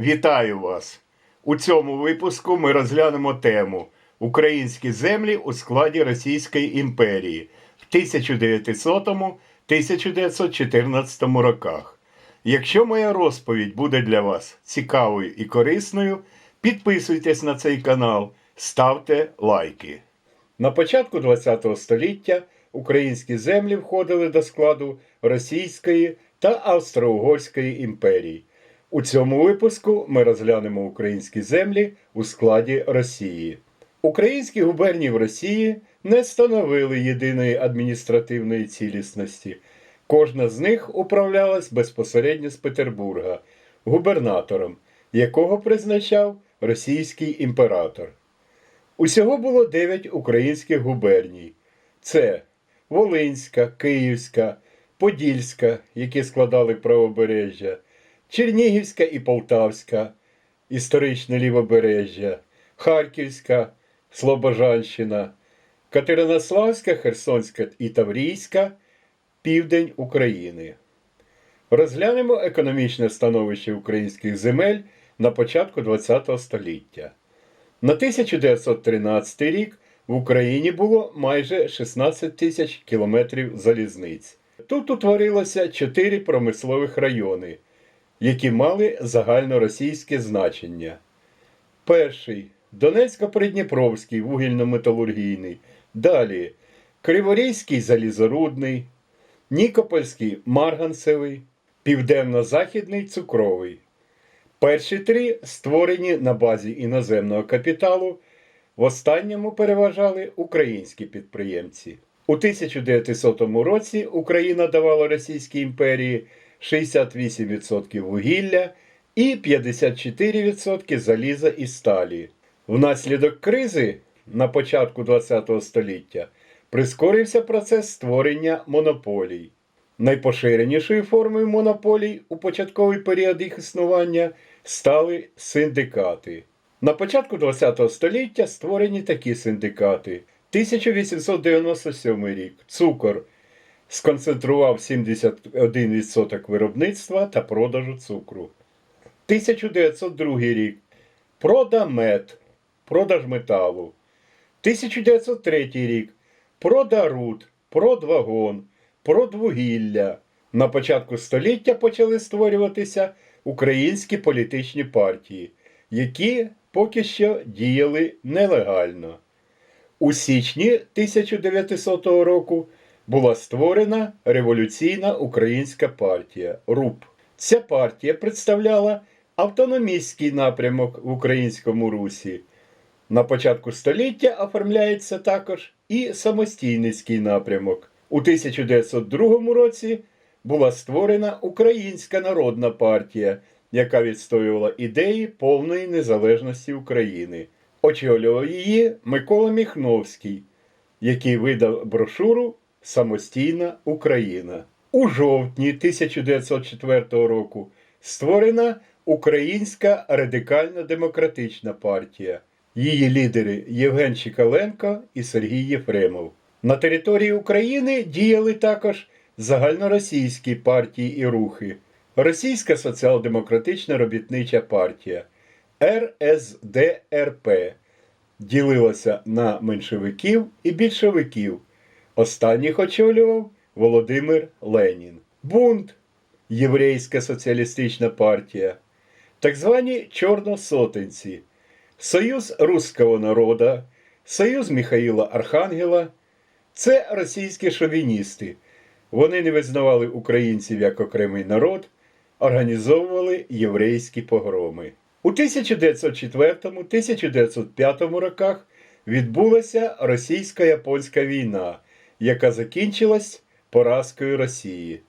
Вітаю вас! У цьому випуску ми розглянемо тему Українські землі у складі Російської імперії в 1900-1914 роках. Якщо моя розповідь буде для вас цікавою і корисною, підписуйтесь на цей канал, ставте лайки. На початку ХХ століття українські землі входили до складу Російської та Австро-Угорської імперій. У цьому випуску ми розглянемо українські землі у складі Росії. Українські губернії в Росії не становили єдиної адміністративної цілісності. Кожна з них управлялась безпосередньо з Петербурга, губернатором, якого призначав російський імператор. Усього було 9 українських губерній: це Волинська, Київська, Подільська, які складали правобережжя, Чернігівська і Полтавська, історичне лівобережжя, Харківська, Слобожанщина, Катеринославська, Херсонська і Таврійська, південь України. Розглянемо економічне становище українських земель на початку ХХ століття. На 1913 рік в Україні було майже 16 тисяч кілометрів залізниць. Тут утворилося чотири промислових райони, які мали загальноросійське значення. Перший Донецько-Придніпровський вугільно-металургійний, далі Криворізький залізорудний, Нікопольський марганцевий, Південно-Західний цукровий. Перші три створені на базі іноземного капіталу, в останньому переважали українські підприємці. У 1900 році Україна давала Російській імперії 68% вугілля і 54% заліза і сталі. Внаслідок кризи на початку ХХ століття прискорився процес створення монополій. Найпоширенішою формою монополій у початковий період їх існування стали синдикати. На початку ХХ століття створені такі синдикати. 1897 рік цукор сконцентрував 71% виробництва та продажу цукру. 1902 рік Продамет, продаж металу. 1903 рік Продаруд, Продвагон, Продвугілля. На початку століття почали створюватися українські політичні партії, які поки що діяли нелегально. У січні 1900 року була створена революційна українська партія РУП. Ця партія представляла автономістський напрямок в українському русі. На початку століття оформляється також і самостійницький напрямок. У 1902 році була створена Українська Народна партія, яка відстоювала ідеї повної незалежності України. Очолював її Микола Міхновський, який видав брошуру Самостійна Україна. У жовтні 1904 року створена Українська радикально-демократична партія. Її лідери Євген Чікаленко і Сергій Єфремов. На території України діяли також загальноросійські партії і рухи, Російська соціал-демократична робітнича партія РСДРП ділилася на меншовиків і більшовиків. Останніх очолював Володимир Ленін. Бунт Єврейська соціалістична партія, так звані чорносотенці, Союз Руського народа, Союз Михаїла Архангела це російські шовіністи. Вони не визнавали українців як окремий народ, організовували єврейські погроми. У 1904-1905 роках відбулася російсько-японська війна, яка закінчилась поразкою Росії.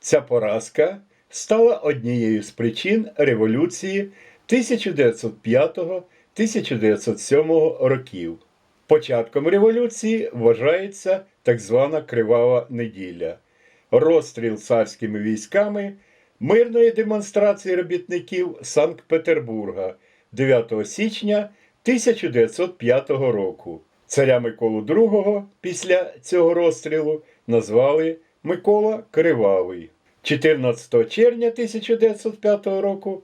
Ця поразка стала однією з причин революції 1905-1907 років. Початком революції вважається так звана Кривава неділя, розстріл царськими військами мирної демонстрації робітників Санкт-Петербурга 9 січня 1905 року. Царя Миколу II після цього розстрілу назвали Микола Кривавий. 14 червня 1905 року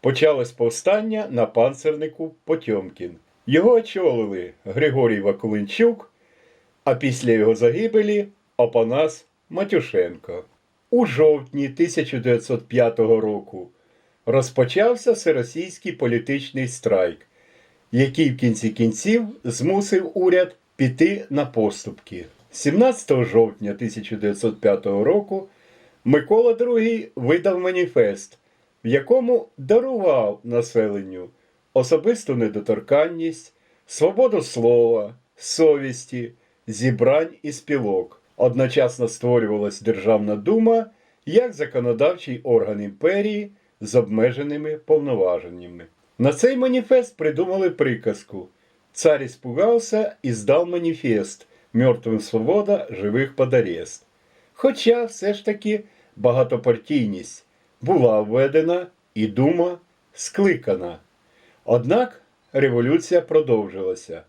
почалось повстання на панцернику Потьомкін. Його очолили Григорій Вакуленчук, а після його загибелі Опанас Матюшенко. У жовтні 1905 року розпочався всеросійський політичний страйк, який в кінці кінців змусив уряд піти на поступки. 17 жовтня 1905 року Микола II видав маніфест, в якому дарував населенню особисту недоторканність, свободу слова, совісті, зібрань і спілок. Одночасно створювалась Державна дума як законодавчий орган імперії з обмеженими повноваженнями. На цей маніфест придумали приказку Цар испугався і здав маніфест Мертвим свобода, живих под арест. Хоча все ж таки багатопартійність була введена і дума скликана. Однак революція продовжилася.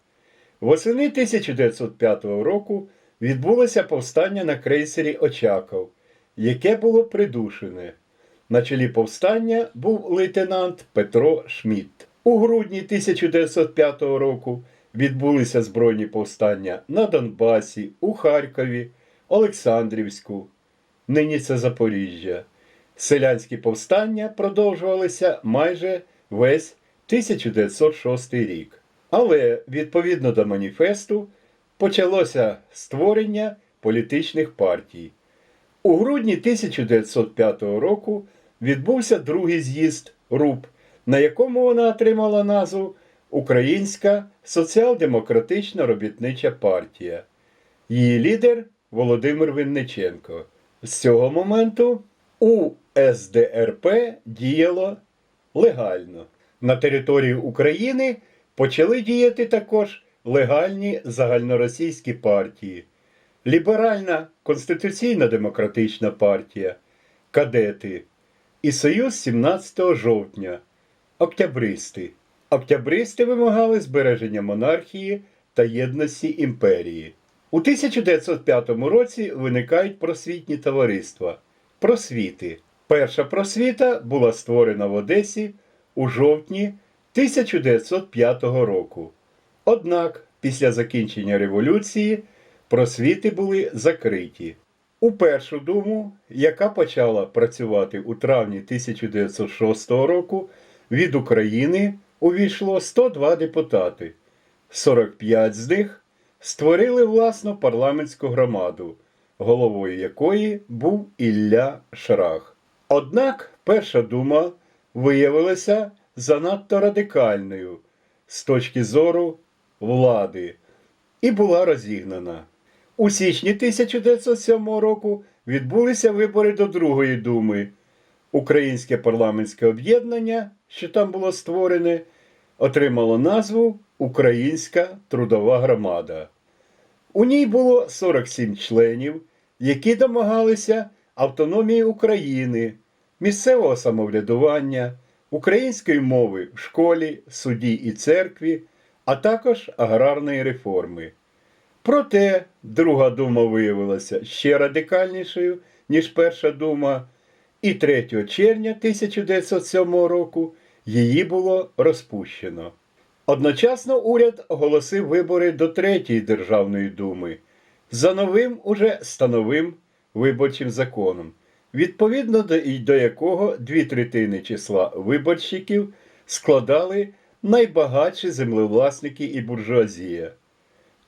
Восени 1905 року відбулося повстання на крейсері Очаков, яке було придушене. На чолі повстання був лейтенант Петро Шмідт. У грудні 1905 року відбулися збройні повстання на Донбасі, у Харкові, Олександрівську, нині це Запоріжжя. Селянські повстання продовжувалися майже весь 1906 рік. Але відповідно до маніфесту почалося створення політичних партій. У грудні 1905 року відбувся другий з'їзд РУП, на якому вона отримала назву Українська соціал-демократична робітнича партія. Її лідер Володимир Винниченко. З цього моменту у СДРП діяло легально. На території України почали діяти також легальні загальноросійські партії. Ліберальна Конституційна демократична партія, кадети і Союз 17 жовтня, октябристи. Октябристи вимагали збереження монархії та єдності імперії. У 1905 році виникають просвітні товариства. Просвіти. Перша просвіта була створена в Одесі у жовтні 1905 року. Однак після закінчення революції просвіти були закриті. У першу думу, яка почала працювати у травні 1906 року, від України увійшло 102 депутати. 45 з них створили власну парламентську громаду, головою якої був Ілля Шрах. Однак перша дума виявилася занадто радикальною з точки зору влади і була розігнана. У січні 1907 року відбулися вибори до Другої думи. Українське парламентське об'єднання, що там було створене, отримало назву Українська трудова громада. У ній було 47 членів, які домагалися автономії України, місцевого самоврядування, української мови в школі, суді і церкві, а також аграрної реформи. Проте Друга дума виявилася ще радикальнішою, ніж Перша дума, і 3 червня 1907 року її було розпущено. Одночасно уряд оголосив вибори до Третьої Державної думи за новим уже становим виборчим законом, відповідно до, до якого дві третини числа виборщиків складали найбагатші землевласники і буржуазія.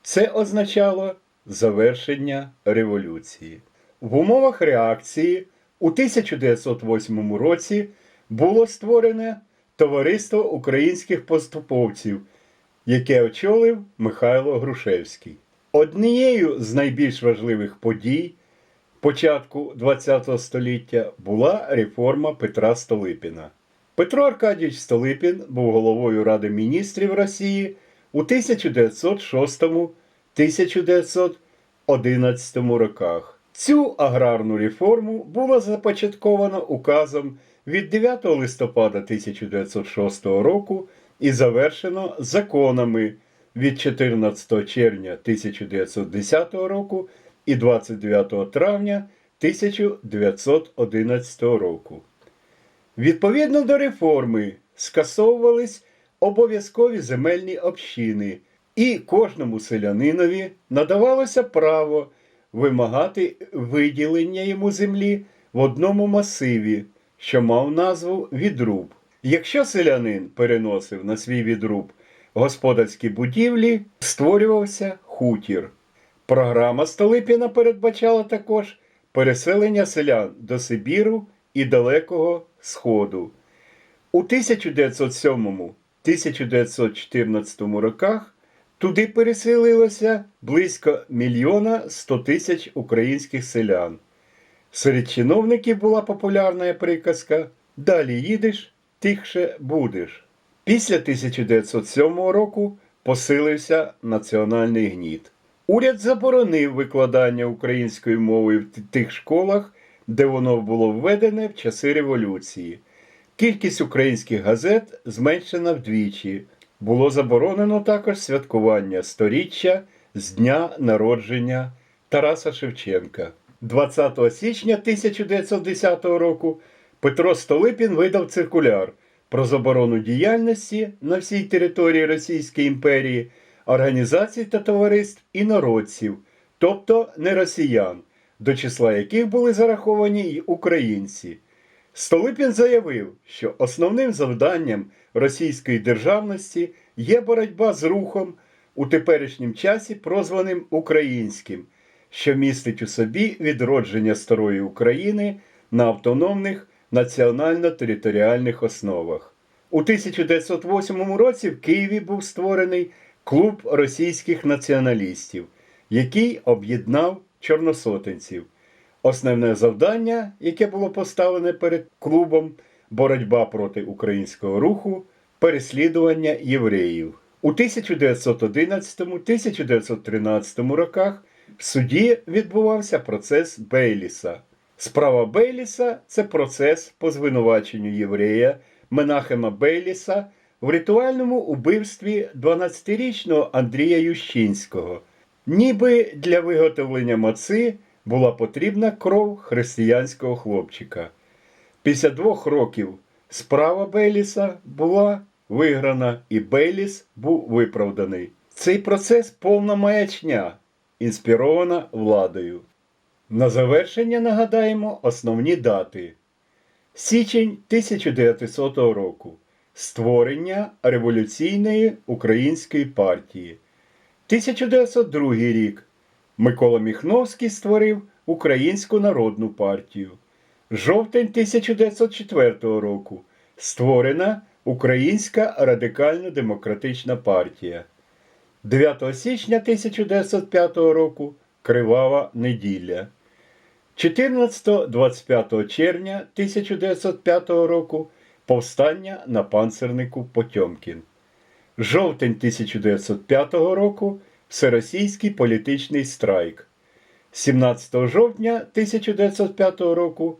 Це означало завершення революції. В умовах реакції у 1908 році було створене Товариство українських поступовців, яке очолив Михайло Грушевський. Однією з найбільш важливих подій початку ХХ століття була реформа Петра Столипіна. Петро Аркадійович Столипін був головою Ради міністрів Росії у 1906-1911 роках. Цю аграрну реформу було започатковано указом від 9 листопада 1906 року і завершено законами від 14 червня 1910 року і 29 травня 1911 року. Відповідно до реформи, скасовувались обов'язкові земельні общини, і кожному селянинові надавалося право вимагати виділення йому землі в одному масиві, що мав назву відруб. Якщо селянин переносив на свій відруб господарські будівлі, створювався хутір. Програма Столипіна передбачала також переселення селян до Сибіру і Далекого Сходу. У 1907-1914 роках туди переселилося близько мільйона 100 тисяч українських селян. Серед чиновників була популярна приказка Далі їдеш, тихше будеш. Після 1907 року посилився національний гніт. Уряд заборонив викладання українською мовою в тих школах, де воно було введене в часи революції. Кількість українських газет зменшена вдвічі. Було заборонено також святкування сторіччя з дня народження Тараса Шевченка. 20 січня 1910 року Петро Столипін видав циркуляр про заборону діяльності на всій території Російської імперії організацій та товариств інородців, тобто не росіян, до числа яких були зараховані й українці. Столипін заявив, що основним завданням російської державності є боротьба з рухом у теперішнім часі прозваним українським, що містить у собі відродження старої України на автономних національно-територіальних основах. У 1908 році в Києві був створений клуб російських націоналістів, який об'єднав чорносотенців. Основне завдання, яке було поставлене перед клубом боротьба проти українського руху, переслідування євреїв. У 1911-1913 роках в суді відбувався процес Бейліса. Справа Бейліса це процес по звинуваченню єврея Менахема Бейліса в ритуальному убивстві 12-річного Андрія Ющинського. Ніби для виготовлення маци була потрібна кров християнського хлопчика. Після двох років справа Бейліса була виграна, і Бейліс був виправданий. Цей процес повна маячня, інспірована владою. На завершення нагадаємо основні дати. Січень 1900 року. Створення революційної української партії. 1902 рік. Микола Міхновський створив Українську народну партію. Жовтень 1904 року. Створена Українська радикально-демократична партія. 9 січня 1905 року Кривава неділя. 14-25 червня 1905 року повстання на панцернику Потьомкін. Жовтень 1905 року Всеросійський політичний страйк. 17 жовтня 1905 року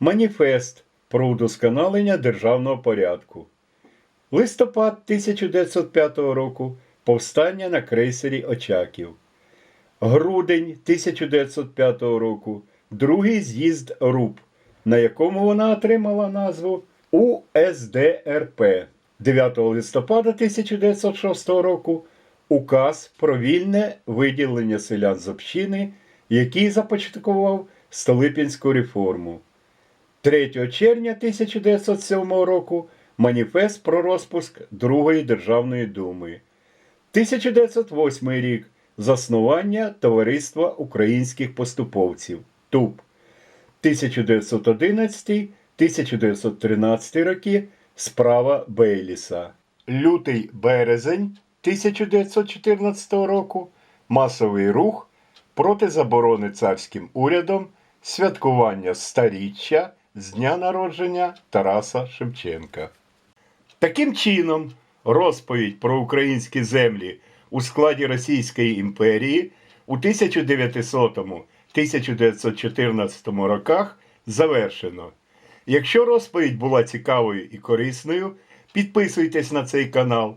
Маніфест про удосконалення державного порядку. Листопад 1905 року Повстання на крейсері Очаків. Грудень 1905 року другий з'їзд РУП, на якому вона отримала назву УСДРП. 9 листопада 1906 року указ про вільне виділення селян з общини, який започаткував Столипінську реформу. 3 червня 1907 року маніфест про розпуск Другої Державної думи. 1908 рік Заснування Товариства українських поступовців ТУП. 1911-1913 роки Справа Бейліса. Лютий березень 1914 року Масовий рух проти заборони царським урядом святкування старіччя з дня народження Тараса Шевченка. Таким чином, розповідь про українські землі у складі Російської імперії у 1900-1914 роках завершено. Якщо розповідь була цікавою і корисною, підписуйтесь на цей канал,